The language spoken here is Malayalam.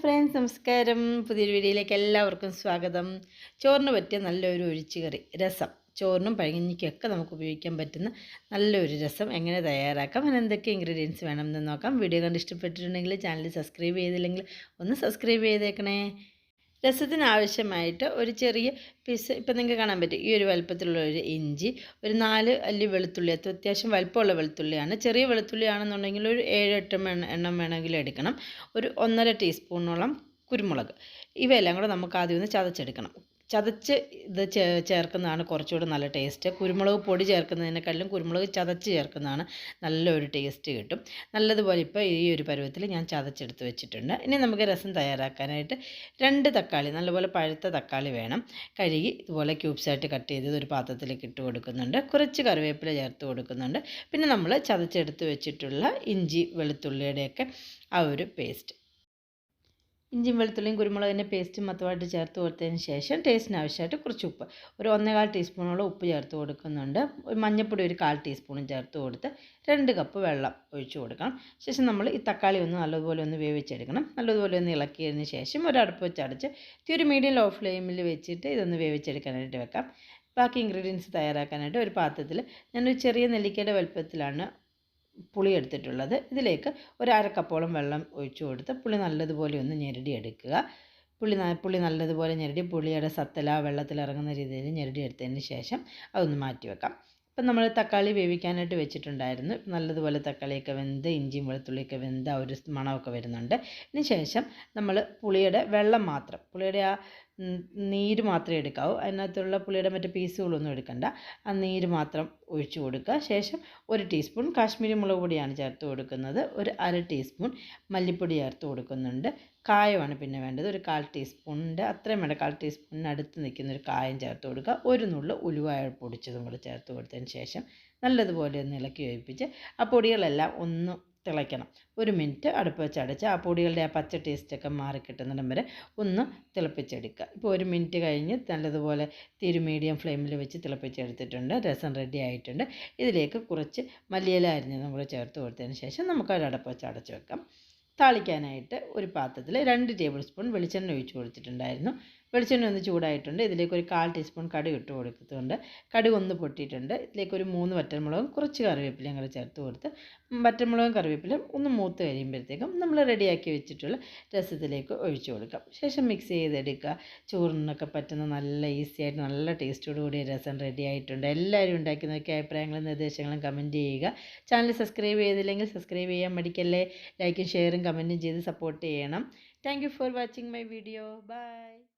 ഫ്രണ്ട്സ് നമസ്കാരം. പുതിയൊരു വീഡിയോയിലേക്ക് എല്ലാവർക്കും സ്വാഗതം. ചോറിന് പറ്റിയ നല്ലൊരു ഒഴിച്ചുകറി രസം. ചോറിനും പഴങ്ങിക്കൊക്കെ നമുക്ക് ഉപയോഗിക്കാൻ പറ്റുന്ന നല്ലൊരു രസം. എങ്ങനെ തയ്യാറാക്കാം? അതിന് എന്തൊക്കെ ഇൻഗ്രീഡിയൻസ് വേണമെന്ന് നോക്കാം. വീഡിയോ കണ്ട് ഇഷ്ടപ്പെട്ടിട്ടുണ്ടെങ്കിൽ ചാനൽ സബ്സ്ക്രൈബ് ചെയ്തില്ലെങ്കിൽ ഒന്ന് സബ്സ്ക്രൈബ് ചെയ്തേക്കണേ. രസത്തിന് ആവശ്യമായിട്ട് ഒരു ചെറിയ പീസ് ഇപ്പം നിങ്ങൾക്ക് കാണാൻ പറ്റും. ഈ ഒരു വലുപ്പത്തിലുള്ള ഒരു ഇഞ്ചി ഒരു നാല് അല്ലി വെളുത്തുള്ളി അത് അത്യാവശ്യം വലുപ്പമുള്ള വെളുത്തുള്ളിയാണ്. ചെറിയ വെളുത്തുള്ളി ആണെന്നുണ്ടെങ്കിൽ ഒരു ഏഴ് എട്ട് എണ്ണം വേണമെങ്കിൽ എടുക്കണം. ഒരു ഒന്നര ടീസ്പൂണോളം കുരുമുളക്. ഇവയെല്ലാം കൂടെ നമുക്ക് ആദ്യം ഒന്ന് ചതച്ചെടുക്കണം. ചതച്ച് ഇത് ചേർക്കുന്നതാണ് കുറച്ചുകൂടെ നല്ല ടേസ്റ്റ് കുരുമുളക് പൊടി ചേർക്കുന്നതിനേക്കാളും കുരുമുളക് ചതച്ച് ചേർക്കുന്നതാണ് നല്ലൊരു ടേസ്റ്റ് കിട്ടും. നല്ലതുപോലെ ഇപ്പോൾ ഈ ഒരു പരുവത്തിൽ ഞാൻ ചതച്ചെടുത്ത് വെച്ചിട്ടുണ്ട്. ഇനി നമുക്ക് രസം തയ്യാറാക്കാനായിട്ട് രണ്ട് തക്കാളി നല്ലപോലെ പഴുത്ത തക്കാളി വേണം. കഴുകി ഇതുപോലെ ക്യൂബ്സായിട്ട് കട്ട് ചെയ്ത് ഒരു പാത്രത്തിലേക്ക് ഇട്ട് കൊടുക്കുന്നുണ്ട്. കുറച്ച് കറിവേപ്പില ചേർത്ത് കൊടുക്കുന്നുണ്ട്. പിന്നെ നമ്മൾ ചതച്ചെടുത്ത് വെച്ചിട്ടുള്ള ഇഞ്ചി വെളുത്തുള്ളിയുടെയൊക്കെ ആ ഒരു പേസ്റ്റ് ഇഞ്ചിയും വെളുത്തുള്ളിയും കുരുമുളകിന്റെ പേസ്റ്റും മൊത്തമായിട്ട് ചേർത്ത് കൊടുത്തതിന് ശേഷം ടേസ്റ്റിന് ആവശ്യമായിട്ട് കുറച്ച് ഉപ്പ്. ഒരു ഒന്നേകാൽ ടീസ്പൂണോളം ഉപ്പ് ചേർത്ത് കൊടുക്കുന്നുണ്ട്. മഞ്ഞൾപ്പൊടി ഒരു കാൽ ടീസ്പൂണും ചേർത്ത് കൊടുത്ത് രണ്ട് കപ്പ് വെള്ളം ഒഴിച്ചു കൊടുക്കണം. ശേഷം നമ്മൾ ഈ തക്കാളി ഒന്ന് നല്ലതുപോലെ ഒന്ന് വേവിച്ചെടുക്കണം. നല്ലതുപോലെ ഒന്ന് ഇളക്കിയതിന് ശേഷം ഒരു അടുപ്പ് വെച്ച് അടച്ച് ഒരു മീഡിയം ലോ ഫ്ലെയിമിൽ വെച്ചിട്ട് ഇതൊന്ന് വേവിച്ചെടുക്കാനായിട്ട് വെക്കാം. ബാക്കി ഇൻഗ്രീഡിയൻസ് തയ്യാറാക്കാനായിട്ട് ഒരു പാത്രത്തിൽ ഞാനൊരു ചെറിയ നെല്ലിക്കയുടെ വലുപ്പത്തിലാണ് പുളി എടുത്തിട്ടുള്ളത്. ഇതിലേക്ക് ഒരു അരക്കപ്പോളം വെള്ളം ഒഴിച്ചു കൊടുത്ത് പുളി നല്ലതുപോലെ ഒന്ന് ഞെരടി എടുക്കുക പുളി പുളി നല്ലതുപോലെ ഞെരടി പുളിയുടെ സത്തല വെള്ളത്തിൽ ഇറങ്ങുന്ന രീതിയിൽ ഞെരടി എടുത്തതിന് ശേഷം അതൊന്ന് മാറ്റി വെക്കാം. ഇപ്പം നമ്മൾ തക്കാളി വേവിക്കാനായിട്ട് വെച്ചിട്ടുണ്ടായിരുന്നു. നല്ലതുപോലെ തക്കാളിയൊക്കെ വെന്ത് ഇഞ്ചിയും വെളുത്തുള്ളിയൊക്കെ വെന്ത് ആ ഒരു മണമൊക്കെ വരുന്നുണ്ട്. ഇതിന് ശേഷം നമ്മൾ പുളിയുടെ വെള്ളം മാത്രം പുളിയുടെ ആ നീര് മാത്രമേ എടുക്കാവൂ. അതിനകത്തുള്ള പുളിയുടെ മറ്റേ പീസുകളൊന്നും എടുക്കണ്ട. ആ നീര് മാത്രം ഒഴിച്ചു കൊടുക്കുക. ശേഷം ഒരു ടീസ്പൂൺ കാശ്മീരി മുളക് പൊടിയാണ് ചേർത്ത് കൊടുക്കുന്നത്. ഒരു അര ടീസ്പൂൺ മല്ലിപ്പൊടി ചേർത്ത് കൊടുക്കുന്നുണ്ട്. കായമാണ് പിന്നെ വേണ്ടത്. ഒരു കാൽ ടീസ്പൂണിന്റെ അത്രയും വേണ്ട കാൽ ടീസ്പൂണിന് അടുത്ത് നിൽക്കുന്ന ഒരു കായം ചേർത്ത് കൊടുക്കുക. ഒരു നുള്ളു ഉലുവായ പൊടിച്ചതും കൂടെ ചേർത്ത് കൊടുത്തതിന് ശേഷം നല്ലതുപോലെ ഒന്ന് ഇളക്കി വേവിപ്പിച്ച് ആ പൊടികളെല്ലാം ഒന്ന് തിളയ്ക്കണം. ഒരു മിനിറ്റ് അടുപ്പ് വെച്ച് അടച്ച് ആ പൊടികളുടെ ആ പച്ച ടേസ്റ്റൊക്കെ മാറി കിട്ടുന്നിടം വരെ ഒന്ന് തിളപ്പിച്ചെടുക്കുക. ഇപ്പോൾ ഒരു മിനിറ്റ് കഴിഞ്ഞ് നല്ലതുപോലെ തിരു മീഡിയം ഫ്ലെയിമിൽ വെച്ച് തിളപ്പിച്ചെടുത്തിട്ടുണ്ട്. രസം റെഡി ആയിട്ടുണ്ട്. ഇതിലേക്ക് കുറച്ച് മല്ലിയില അരിഞ്ഞതും കൂടെ ചേർത്ത് കൊടുത്തതിന് ശേഷം നമുക്ക് ഒരു അടപ്പ് വെച്ച് അടച്ച് വെക്കാം. താളിക്കാനായിട്ട് ഒരു പാത്രത്തിൽ രണ്ട് ടേബിൾ സ്പൂൺ വെളിച്ചെണ്ണ ഒഴിച്ച് കൊടുത്തിട്ടുണ്ടായിരുന്നു. വെളിച്ചെണ്ണ ഒന്ന് ചൂടായിട്ടുണ്ട്. ഇതിലേക്ക് ഒരു കാൽ ടീസ്പൂൺ കടുക് ഇട്ട് കൊടുക്കുന്നുണ്ട് കടുക് ഒന്ന് പൊട്ടിയിട്ടുണ്ട്. ഇതിലേക്ക് ഒരു മൂന്ന് വറ്റൽമുളകും കുറച്ച് കറിവേപ്പിലയും കൂടെ ചേർത്ത് കൊടുത്ത് വറ്റൽമുളകും കറിവേപ്പിലയും ഒന്ന് മൂത്ത് കഴിയുമ്പോഴത്തേക്കും നമ്മൾ റെഡിയാക്കി വെച്ചിട്ടുള്ള രസത്തിലേക്ക് ഒഴിച്ചു കൊടുക്കാം. ശേഷം മിക്സ് ചെയ്തെടുക്കുക. ചോറിനൊക്കെ പറ്റുന്ന നല്ല ഈസി ആയിട്ട് നല്ല ടേസ്റ്റോടു കൂടിയ രസം റെഡി ആയിട്ടുണ്ട്. എല്ലാവരും ഉണ്ടാക്കി നോക്കിയ അഭിപ്രായങ്ങളും നിർദ്ദേശങ്ങളും കമന്റ് ചെയ്യുക. ചാനൽ സബ്സ്ക്രൈബ് ചെയ്തില്ലെങ്കിൽ സബ്സ്ക്രൈബ് ചെയ്യാൻ മടിക്കല്ലേ? ലൈക്കും ഷെയറും കമന്റും ചെയ്ത് സപ്പോർട്ട് ചെയ്യണം. Thank for watching my video bye